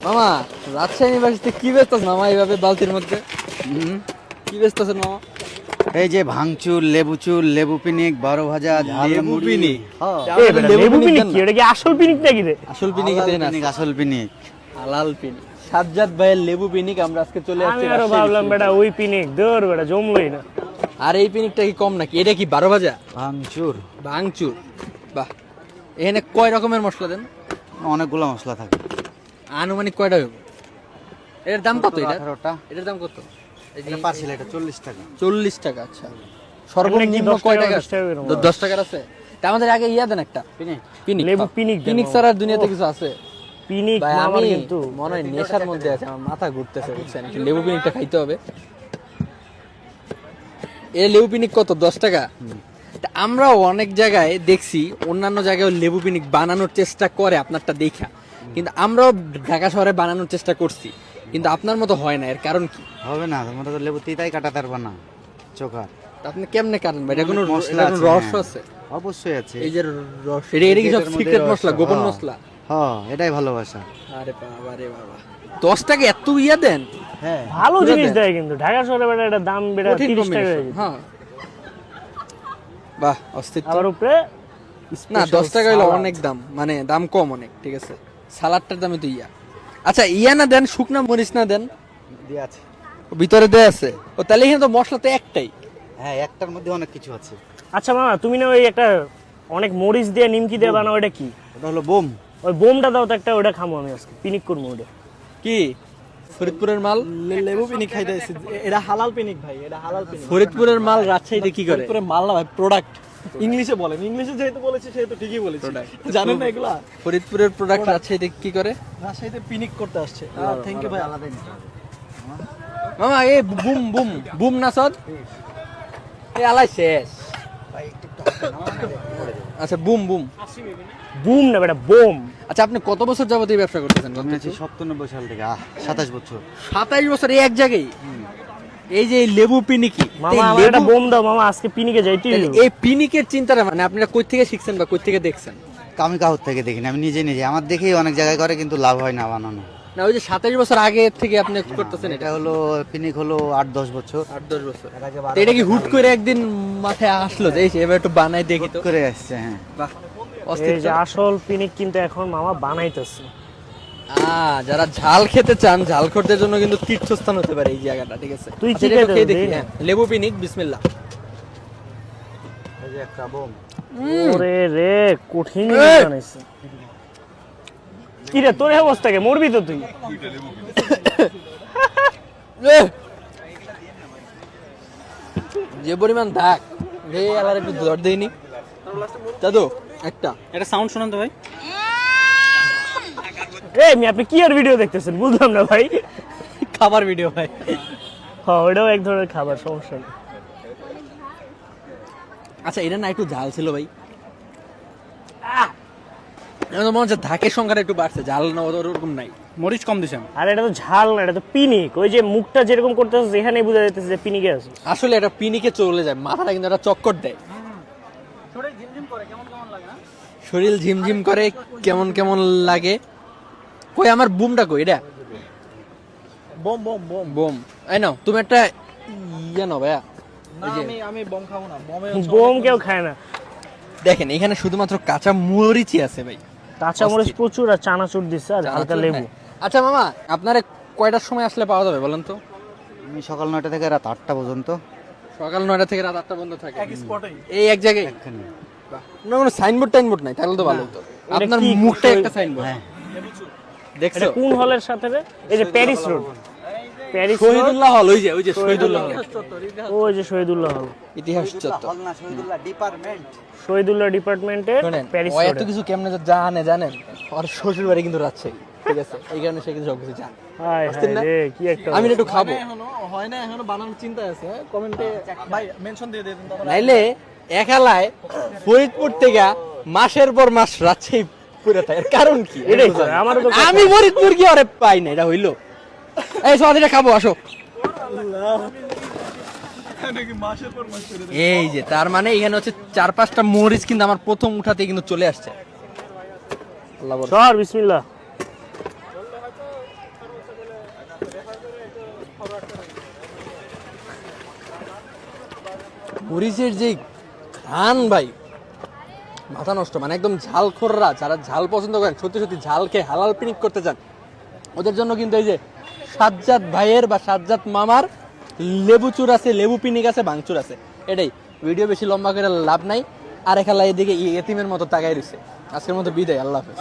মামা রাজশাহী ইউনিভার্সিটি কি বেচতেছ মামা এইভাবে বালতির মধ্যে? হুম। কি বেচতেছেন মামা? এই যে ভাঙচুর লেবু চুর লেবু পিনিক বারো ভাজা লেবু। পিনিক? হ্যাঁ। বেটা, লেবু পিনিক কি? না? ওটা কি আসল পিনিক নাকি রে? আসল পিনিক পিনিক, আসল পিনিক। হালাল পিনিক। সাজ্জাদ ভাইয়ের লেবু পিনিক আমরা আজকে চলে আমি আরও ভাবলাম বেটা ওই পিনিক দৌড় বেটা জমলোই না। আর এই পিনিকটা কি কম নাকি? এটা কি বারো ভাজা? ভাঙচুর। ভাঙচুর। বাহ। এখানে কয় রকমের মশলা দেন? অনেকগুলো মশলা থাকে। আনুমানিক কয়টা হবে এটার দাম কত এটা? আঠারোটা। এটার দাম কত? এই যে এটা পার্সেল এটা চল্লিশ টাকা। চল্লিশ টাকা আচ্ছা। সর্বনিম্ন কয় টাকা, দশ টাকার আছে? তা আমাদের আগে ইয়া দেন একটা। পিনিক। পিনিক লেবু। পিনিক পিনিক। ছাড়া দুনিয়াতে কিছু আছে? পিনিক ভাই মামার আমি কিন্তু মনে হয় নেশার মধ্যে আছে আমার মাথা ঘুরতেছে বুঝছেন? একটু লেবু পিনিকটা খাইতে হবে। এ লেবু পিনিক কত? দশ টাকা? তা আমরাও অনেক জায়গায় দেখছি অন্যান্য জায়গায় লেবু পিনিক বানানোর চেষ্টা করে আপনারটা দেখা। কিন্তু আমরাও ঢাকা শহরে বানানোর চেষ্টা করছি কিন্তু আপনার মতো হয় না এর কারণ কি? হবে না তোমরা তো লেবু তিতাই কাটাতে পারবে না চোখা। আপনি কেমনে কারণ ভাই? এটা কোনো মশলা এটা কোনো আছে, রহস্য হ্যাঁ। আছে? অবশ্যই আছে। এই যে রস এটা এটা কি সব সিক্রেট মশলা গোপন। মশলা? হ্যাঁ এটাই ভালোবাসা। আরে বাবা রে বাবা। দশ টাকা এত ইয়া দেন? হ্যাঁ। ভালো জিনিস দেয় কিন্তু। ঢাকা শহরে বেটা এটা দাম বেটা তিরিশ টাকা হয়ে। হ্যাঁ। বাহ অস্তিত্ব আবার উপরে না দশ টাকা হলো অনেক দাম মানে দাম কম অনেক ঠিক আছে? সালাদটার দামে তো ইয়া। আচ্ছা ইয়া না দেন শুকনা মরিচ না দেন? দিয়ে আছে। ভিতরে দেয়া আছে? ও তাহলে এখানে তো মশলা তো একটাই। হ্যাঁ একটার মধ্যে অনেক কিছু আছে। আচ্ছা মামা তুমি না ওই একটা অনেক মরিচ দিয়ে নিমকি দিয়ে বানাও ওটা কি? ওটা হলো বোম। ওই বোমটা দাও তো একটা ওটা খামো আমি আজকে। পিনিক করব ওটা কি? ফরিদপুরের মাল? লেবু পিনিক খাইতেছি এটা হালাল পিনিক ভাই এটা হালাল পিনিক। ফরিদপুরের মাল রাজশাহীতে কি করে? করে মাল না ভাই প্রোডাক্ট ইংলিশে বলেন ইংলিশে যেহেতু বলেছি সেহেতু ঠিকই বলেছি। জানেন না এগুলা? ফরিদপুরের প্রোডাক্ট রাজশাহীতে কি করে? রাজশাহীতে পিনিক করতে আসছে। থ্যাংক ইউ ভাই। আলাদা মামা এ বুম বুম বুম না সদ? এ আলাই শেষ। আচ্ছা বুম বুম। বুম না বেটা বোম। আচ্ছা আপনি কত বছর যাবত এই ব্যবসা করতেছেন? আমি আছি সাল থেকে। আহ সাতাশ বছর। সাতাইশ বছর এই এক জায়গায়? এই যে লেবু পিনিকি মামা আমার একটা বোম দাও মামা আজকে পিনিকে যাইতে তাহলে এই পিনিকের চিন্তাটা মানে আপনারা কই থেকে শিখছেন বা কই থেকে দেখছেন? আমি কাহুর থেকে দেখিনি আমি নিজে নিজে আমার দেখেই অনেক জায়গায় করে কিন্তু লাভ হয় না বানানো। না ওই যে সাতাইশ বছর আগে থেকে আপনি করতেছেন এটা হলো পিনিক হলো আট দশ বছর। আট দশ বছর। এটা কি হুট করে একদিন মাথায় আসলো? যে এবার একটু বানাই দেখি করে আসছে হ্যাঁ। বাহ এই অস্থির যে আসল পিনিক কিন্তু এখন মামা বানাইতেছে। যারা ঝাল খেতে চান ঝাল খোরদের জন্য কিন্তু তীর্থস্থান হতে পারে এই জায়গাটা ঠিক আছে? তুই আচ্ছা, কি এটা খেয়ে দেখি হ্যাঁ, লেবু পিনিক বিসমিল্লাহ। এই যে একটা বোম। ওরে রে কঠিন বানাইছে কি রে তোর অবস্থা কে? মরবি তো তুই। যে পরিমাণ দাগ। রে আলার একটু দর দেয়নি দাদু একটা। এটা সাউন্ড শোনান তো ভাই। এই মি আপনি কি আর ভিডিও দেখতেছেন? বুঝলাম না ভাই। খাবার ভিডিও ভাই। হ্যাঁ ওইটাও এক ধরনের খাবার সমস্যা নেই। আচ্ছা এটা না একটু ঝাল ছিল ভাই। মনে হচ্ছে ধাকের সংখ্যাটা একটু বাড়ছে ঝাল না ওর- ওরকম নাই। মরিচ কম দিছেন আর এটা তো ঝাল না এটা তো পিনিক। ওই যে মুখটা যেরকম করতেছে যেখানেই বোঝা যাইতেছে যে পিনিকে আছে। আসলে এটা পিনিকে চলে যায় মাথাটা কিন্তু একটা চক্কর দেয়। শরীর ঝিমঝিম করে কেমন কেমন লাগে। কই আমার বুমটা কই? এটা। বম বম বম। বোম। এই নাও তুমি একটা ইয়ে নাও ভাইয়া। না আমি আমি বম খাব না বমে বোম কেউ খায় না। দেখেন এখানে শুধুমাত্র কাঁচা মরিচই আছে ভাই। কাঁচা মরিচ প্রচুর আর চানাচুর দিচ্ছে আর হালকা লেবু। আচ্ছা মামা আপনারা কয়টার সময় আসলে পাওয়া যাবে বলেন তো? আমি সকাল নয়টা থেকে রাত আটটা পর্যন্ত। সকাল নয়টা থেকে রাত আটটা বন্ধ থাকে। এক স্পটেই এই এক জায়গায়? না কোনো সাইনবোর্ড টাইনবোর্ড নাই তাহলে তো ভালো হতো। আপনার মুখটা একটা সাইনবোর্ড। হ্যাঁ। দেখছ? কোন হলের সাথে রে? এই যে প্যারিস রোড প্যারিস শহীদুল্লাহ হল ওই যে ওই যে শহীদুল্লাহ হল। ওই যে শহীদুল্লাহ হল। ইতিহাস চত্বর। হল না শহীদুল্লাহ ডিপার্টমেন্ট শহীদুল্লাহ ডিপার্টমেন্টের প্যারিস ও এত কিছু কেমনে জানে জানেন? ওর শ্বশুর বাড়ি কিন্তু রাজশাহী ঠিক আছে? এই কারণে সে কিন্তু সব কিছু জানে। হায়? হায় কি একটা আমি একটু খাব। হয় না এখনও বানানোর চিন্তা আছে কমেন্টে ভাই মেনশন দিয়ে দিন নাইলে একালায় ফরিদপুর থেকে মাসের পর মাস রাজশাহী পুরে কারণ কি? এটাই। আমি ফরিদপুর কি আরে পাই না এটা হইল। এই খাব আসো। এই যে তার মানে এখানে হচ্ছে চার পাঁচটা মরিচ কিন্তু আমার প্রথম উঠাতে কিন্তু চলে আসছে। সর বিসমিল্লাহ। মরিচের যে ঘ্রাণ ভাই মাথা নষ্ট মানে একদম ঝাল খোররা যারা ঝাল পছন্দ করেন, সত্যি সত্যি ঝাল খেয়ে হালাল পিনিক করতে চান, ওদের জন্য কিন্তু এই যে সাজ্জাদ ভাইয়ের বা সাজ্জাদ মামার লেবু চুর আছে, লেবু পিনিক আছে ভাঙচুর আছে। এটাই, ভিডিও বেশি লম্বা করে লাভ নাই। আর এখানে এদিকে এতিমের মতো তাকাই রয়েছে। আজকের মতো বিদায়, আল্লাহ হাফেজ।